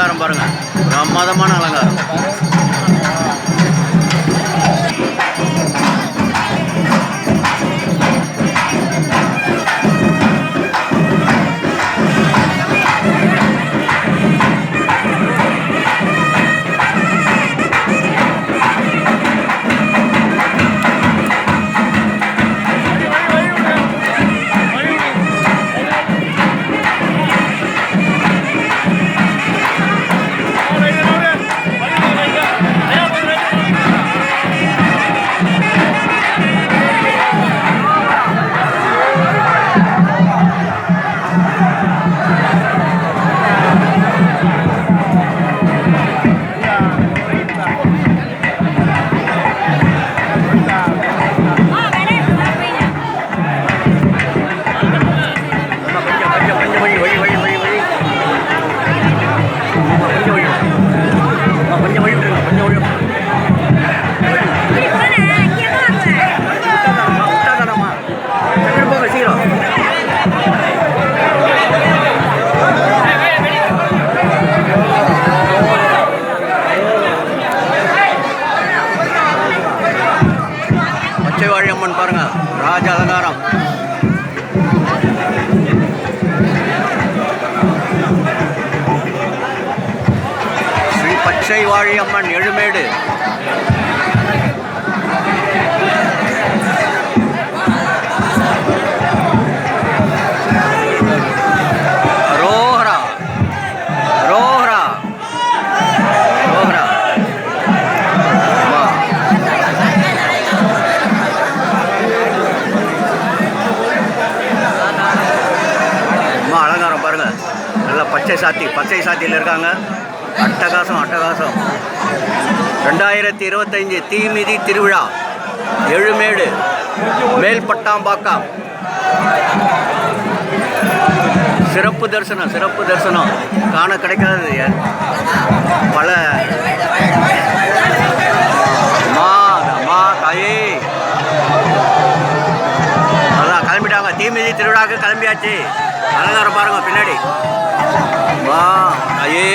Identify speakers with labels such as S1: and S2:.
S1: அலங்காரம் பாருங்கள் பிரமாதமான அலங்காரம். பச்சை வாழி அம்மன் பாருங்க. ராஜ அலங்காரம் ஸ்ரீ பச்சை வாழி அம்மன் எழுமேடு. நல்ல பச்சை சாத்தி பச்சை சாத்தியில் இருக்காங்க. அட்டகாசம் அட்டகாசம். ரெண்டாயிரத்தி இருபத்தஞ்சி தீமிதி திருவிழா எழுமேடு மேல்பட்டாம்பாக்கம். சிறப்பு தரிசனம் சிறப்பு தரிசனம். காண கிடைக்காது பல தீமிதி திருவிழாவுக்கு கிளம்பியாச்சு. அலங்காரம் பாருங்க பின்னாடி. வா ஐயே.